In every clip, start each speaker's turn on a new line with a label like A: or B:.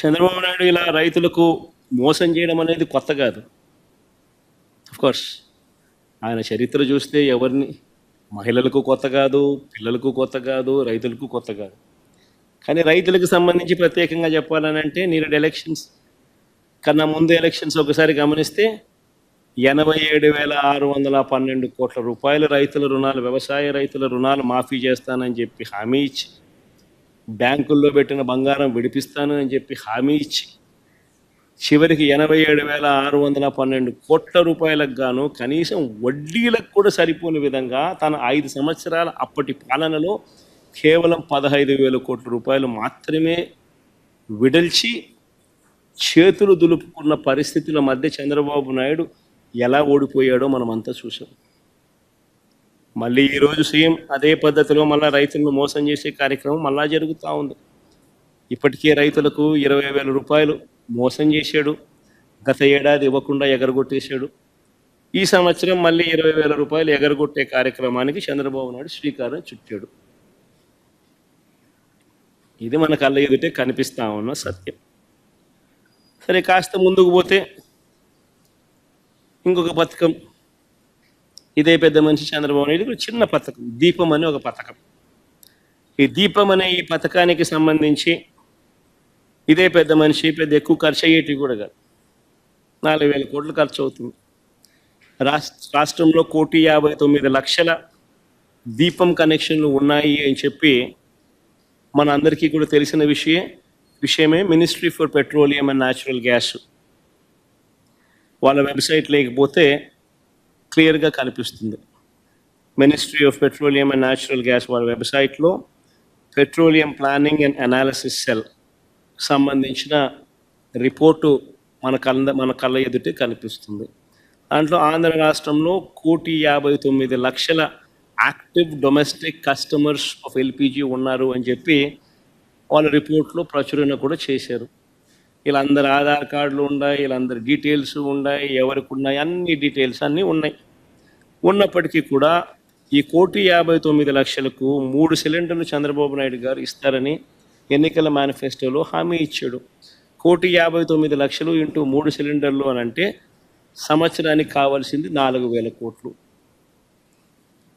A: చంద్రబాబు నాయుడు ఇలా రైతులకు మోసం చేయడం అనేది కొత్త కాదు. కోర్స్ ఆయన చరిత్ర చూస్తే ఎవరిని మహిళలకు కొత్త కాదు పిల్లలకు కొత్త కాదు రైతులకు కొత్త కాదు. కానీ రైతులకు సంబంధించి ప్రత్యేకంగా చెప్పాలని అంటే ఎలక్షన్స్ కన్నా ముందు ఎలక్షన్స్ ఒకసారి గమనిస్తే ఎనభై ఏడు వేల ఆరు వందల పన్నెండు కోట్ల రూపాయల రైతుల రుణాలు వ్యవసాయ రైతుల రుణాలు మాఫీ చేస్తానని చెప్పి హామీ ఇచ్చి బ్యాంకుల్లో పెట్టిన బంగారం విడిపిస్తాను అని చెప్పి హామీ ఇచ్చి చివరికి ఎనభై ఏడు వేల ఆరు వందల పన్నెండు కోట్ల రూపాయలకు గాను కనీసం వడ్డీలకు కూడా సరిపోని విధంగా తన ఐదు సంవత్సరాల అప్పటి పాలనలో కేవలం పదహైదు వేల కోట్ల రూపాయలు మాత్రమే విడల్చి చేతులు దులుపుకున్న పరిస్థితుల మధ్య చంద్రబాబు నాయుడు ఎలా ఓడిపోయాడో మనమంతా చూసాం మళ్ళీ ఈరోజు సీఎం అదే పద్ధతిలో మళ్ళీ రైతులను మోసం చేసే కార్యక్రమం మళ్ళా జరుగుతూ ఉంది. ఇప్పటికే రైతులకు ఇరవై వేల రూపాయలు మోసం చేశాడు. గత ఏడాది ఇవ్వకుండా ఎగరగొట్టేశాడు. ఈ సంవత్సరం మళ్ళీ ఇరవై వేల రూపాయలు ఎగరగొట్టే కార్యక్రమానికి చంద్రబాబు నాయుడు శ్రీకారం చుట్టాడు. ఇది మన కళ్ళ ఎదుటే కనిపిస్తా ఉన్న సత్యం. సరే కాస్త ముందుకు పోతే ఇంకొక పథకం ఇదే పెద్ద మనిషి చంద్రబాబు నాయుడు చిన్న పథకం దీపం అనే ఒక పథకం. ఈ దీపం అనే ఈ పథకానికి సంబంధించి ఇదే పెద్ద మనిషి పెద్ద ఎక్కువ ఖర్చు అయ్యేటివి కూడా కాదు. నాలుగు వేల కోట్లు ఖర్చు అవుతుంది. రాష్ట్రంలో కోటి యాభై తొమ్మిది లక్షల దీపం కనెక్షన్లు ఉన్నాయి అని చెప్పి మన అందరికీ కూడా తెలిసిన విషయం విషయమే ministry for petroleum and natural gas. వాళ్ళ వెబ్సైట్ లేకపోతే క్లియర్గా కనిపిస్తుంది. Ministry of petroleum and natural gas వాళ్ళ వెబ్సైట్లో petroleum planning and analysis cell సంబంధించిన రిపోర్టు మన కళ్ళ మన కళ్ళ ఎదుటే కనిపిస్తుంది. దాంట్లో ఆంధ్ర రాష్ట్రంలో కోటి యాభై తొమ్మిది లక్షల active domestic customers of LPG ఉన్నారు అని చెప్పి వాళ్ళ రిపోర్ట్లో ప్రచురణ కూడా చేశారు. వీళ్ళందరి ఆధార్ కార్డులు ఉన్నాయి వీళ్ళందరి డీటెయిల్స్ ఉన్నాయి ఎవరికి ఉన్నాయి అన్ని డీటెయిల్స్ అన్నీ ఉన్నాయి. ఉన్నప్పటికీ కూడా ఈ కోటి యాభై తొమ్మిది లక్షలకు మూడు సిలిండర్లు చంద్రబాబు నాయుడు గారు ఇస్తారని ఎన్నికల మేనిఫెస్టోలో హామీ ఇచ్చాడు. కోటి యాభై తొమ్మిది లక్షలు ఇంటూ మూడు సిలిండర్లు అని అంటే సంవత్సరానికి కావాల్సింది నాలుగు వేల కోట్లు.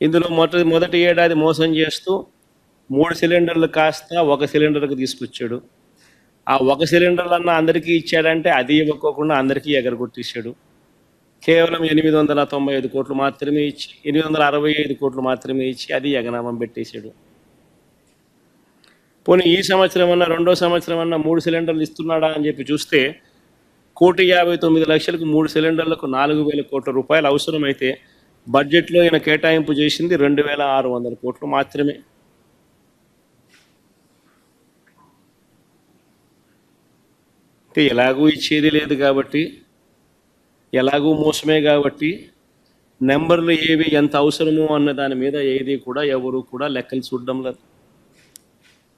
A: ఇందులో మొదటి మొదటి ఏడాది మోసం చేస్తూ మూడు సిలిండర్లు కాస్త ఒక సిలిండర్కి తీసుకొచ్చాడు. ఆ ఒక సిలిండర్లు అన్న అందరికీ ఇచ్చాడంటే అది ఇవ్వకోకుండా అందరికీ ఎగరగొట్టేశాడు. కేవలం ఎనిమిది వందల తొంభై ఐదు కోట్లు మాత్రమే ఇచ్చి ఎనిమిది వందల అరవై ఐదు కోట్లు మాత్రమే ఇచ్చి అది ఎగనామం పెట్టేశాడు. పోనీ ఈ సంవత్సరం అన్న రెండో సంవత్సరం అన్న మూడు సిలిండర్లు ఇస్తున్నాడా అని చెప్పి చూస్తే కోటి యాభై తొమ్మిది లక్షలకు మూడు సిలిండర్లకు నాలుగు వేల కోట్ల రూపాయలు అవసరమైతే బడ్జెట్లో ఈయన కేటాయింపు చేసింది రెండు వేల ఆరు వందల కోట్లు మాత్రమే. అంటే ఎలాగూ ఇచ్చేది లేదు కాబట్టి ఎలాగూ మోసమే కాబట్టి నెంబర్లు ఏవి ఎంత అవసరమో అన్న దాని మీద ఏది కూడా ఎవరు కూడా లెక్కలు చూడడం లేదు.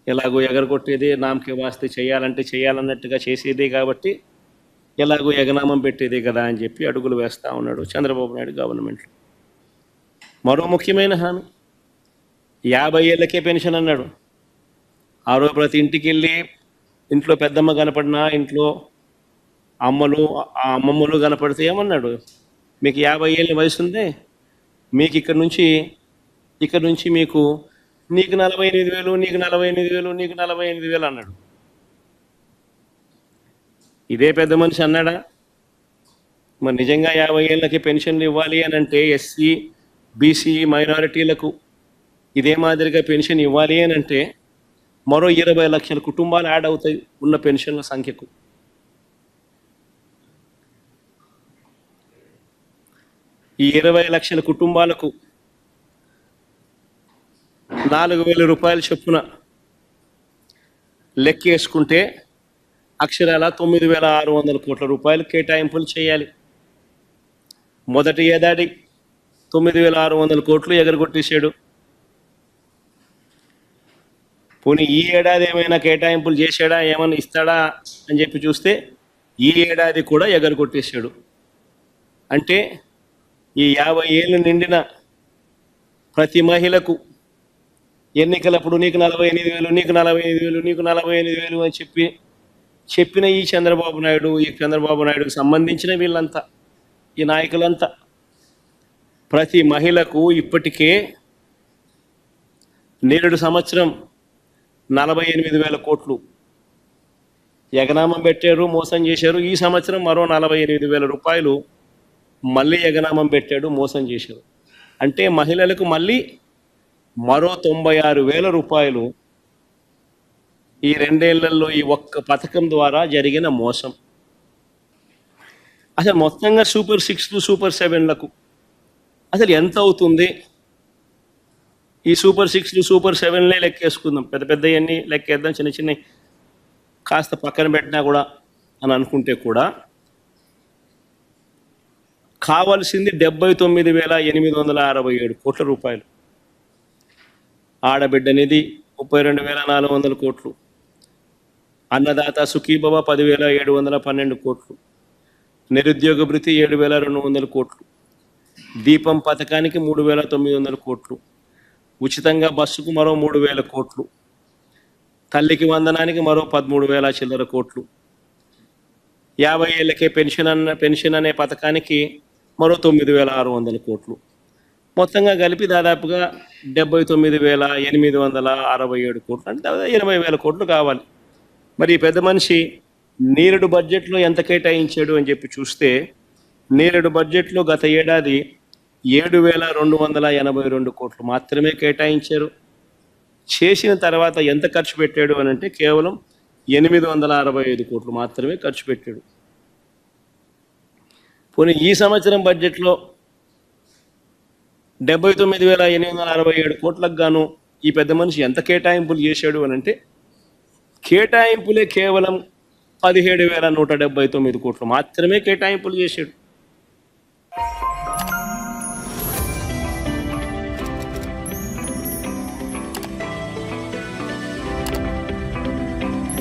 A: ఎలాగో ఎగరగొట్టేది నామకే వాస్తే చేయాలంటే చేయాలన్నట్టుగా చేసేదే కాబట్టి ఎలాగో ఎగనామం పెట్టేదే కదా అని చెప్పి అడుగులు వేస్తూ ఉన్నాడు చంద్రబాబు నాయుడు గవర్నమెంట్లో. మరో ముఖ్యమైన హామీ యాభై ఏళ్ళకే పెన్షన్ అన్నాడు. ఆరో ప్రతి ఇంటికి వెళ్ళి ఇంట్లో పెద్దమ్మ కనపడినా ఇంట్లో అమ్మలు ఆ అమ్మమ్మలు కనపడితే ఏమన్నాడు? మీకు యాభై ఏళ్ళ వయసు ఉంది. మీకు ఇక్కడ నుంచి ఇక్కడ నుంచి మీకు నీకు నలభై ఎనిమిది వేలు నీకు నలభై ఎనిమిది వేలు నీకు నలభై ఎనిమిది వేలు అన్నాడు. ఇదే పెద్ద మనిషి అన్నాడా? మరి నిజంగా యాభై ఏళ్ళకి పెన్షన్లు ఇవ్వాలి అని అంటే ఎస్సీ బీసీ మైనారిటీలకు ఇదే మాదిరిగా పెన్షన్ ఇవ్వాలి అని అంటే మరో ఇరవై లక్షల కుటుంబాలు యాడ్ అవుతాయి ఉన్న పెన్షన్ల సంఖ్యకు. ఈ ఇరవై లక్షల కుటుంబాలకు నాలుగు వేల రూపాయల చొప్పున లెక్కేసుకుంటే అక్షరాల తొమ్మిది వేల ఆరు వందల కోట్ల రూపాయలు కేటాయింపులు చేయాలి. మొదటి ఏడాది తొమ్మిది వేల ఆరు వందల కోట్లు ఎగరగొట్టేశాడు. పోనీ ఈ ఏడాది ఏమైనా కేటాయింపులు చేశాడా? ఏమైనా ఇస్తాడా? అని చెప్పి చూస్తే ఈ ఏడాది కూడా ఎగరగొట్టేశాడు అంటే ఈ యాభై ఏళ్ళు నిండిన ప్రతి మహిళకు ఎన్నికలప్పుడు నీకు నలభై ఎనిమిది వేలు నీకు నలభై ఎనిమిది వేలు నీకు నలభై ఎనిమిది వేలు అని చెప్పి చెప్పిన ఈ చంద్రబాబు నాయుడు ఈ చంద్రబాబు నాయుడుకు సంబంధించిన వీళ్ళంతా ఈ నాయకులంతా ప్రతి మహిళకు ఇప్పటికే నేడు సంవత్సరం నలభై ఎనిమిది వేల కోట్లు. ఎగనామం పెట్టారు మోసం చేశారు. ఈ సంవత్సరం మరో నలభై ఎనిమిది వేల రూపాయలు మళ్ళీ ఎగనామం పెట్టాడు మోసం చేశారు. అంటే మహిళలకు మళ్ళీ మరో తొంభై ఆరు వేల రూపాయలు ఈ రెండేళ్ళలో ఈ ఒక్క పథకం ద్వారా జరిగిన మోసం. అసలు మొత్తంగా సూపర్ సిక్స్ సూపర్ సెవెన్లకు అసలు ఎంత అవుతుంది? ఈ సూపర్ సిక్స్లు సూపర్ సెవెన్లే లెక్కేసుకుందాం. పెద్ద పెద్దవన్నీ లెక్కేద్దాం చిన్న చిన్న కాస్త పక్కన పెట్టినా కూడా అని అనుకుంటే కూడా కావలసింది డెబ్బై తొమ్మిది వేల ఎనిమిది వందల అరవై ఏడు కోట్ల రూపాయలు. ఆడబిడ్డ నిధి ముప్పై రెండు వేల నాలుగు వందల కోట్లు. అన్నదాత సుఖీభవ పదివేల ఏడు వందల పన్నెండు కోట్లు. నిరుద్యోగ భృతి ఏడు వేల రెండు వందల కోట్లు. దీపం పథకానికి మూడు వేల తొమ్మిది వందల కోట్లు. ఉచితంగా బస్సుకు మరో మూడు వేల కోట్లు. తల్లికి వందనానికి మరో పదమూడు వేల చిల్లర కోట్లు. యాభై ఏళ్ళకే పెన్షన్ అన్న పెన్షన్ అనే పథకానికి మరో తొమ్మిది వేల ఆరు వందల కోట్లు. మొత్తంగా కలిపి దాదాపుగా డెబ్బై తొమ్మిది వేల ఎనిమిది వందల అరవై ఏడు కోట్లు. అంటే దాదాపు ఎనభై వేల కోట్లు కావాలి. మరి పెద్ద మనిషి నేరుడు బడ్జెట్లో ఎంత కేటాయించాడు అని చెప్పి చూస్తే నేరుడు బడ్జెట్లో గత ఏడాది ఏడు వేల రెండు వందల ఎనభై రెండు కోట్లు మాత్రమే కేటాయించారు. చేసిన తర్వాత ఎంత ఖర్చు పెట్టాడు అని అంటే కేవలం ఎనిమిది వందల అరవై ఐదు కోట్లు మాత్రమే ఖర్చు పెట్టాడు. పోనీ ఈ సంవత్సరం బడ్జెట్లో డెబ్బై తొమ్మిది వేల ఎనిమిది వందల అరవై ఏడు కోట్లకు గాను ఈ పెద్ద మనిషి ఎంత కేటాయింపులు చేశాడు అని అంటే కేటాయింపులే కేవలం పదిహేడు వేల నూట డెబ్బై తొమ్మిది కోట్లు మాత్రమే కేటాయింపులు చేశాడు.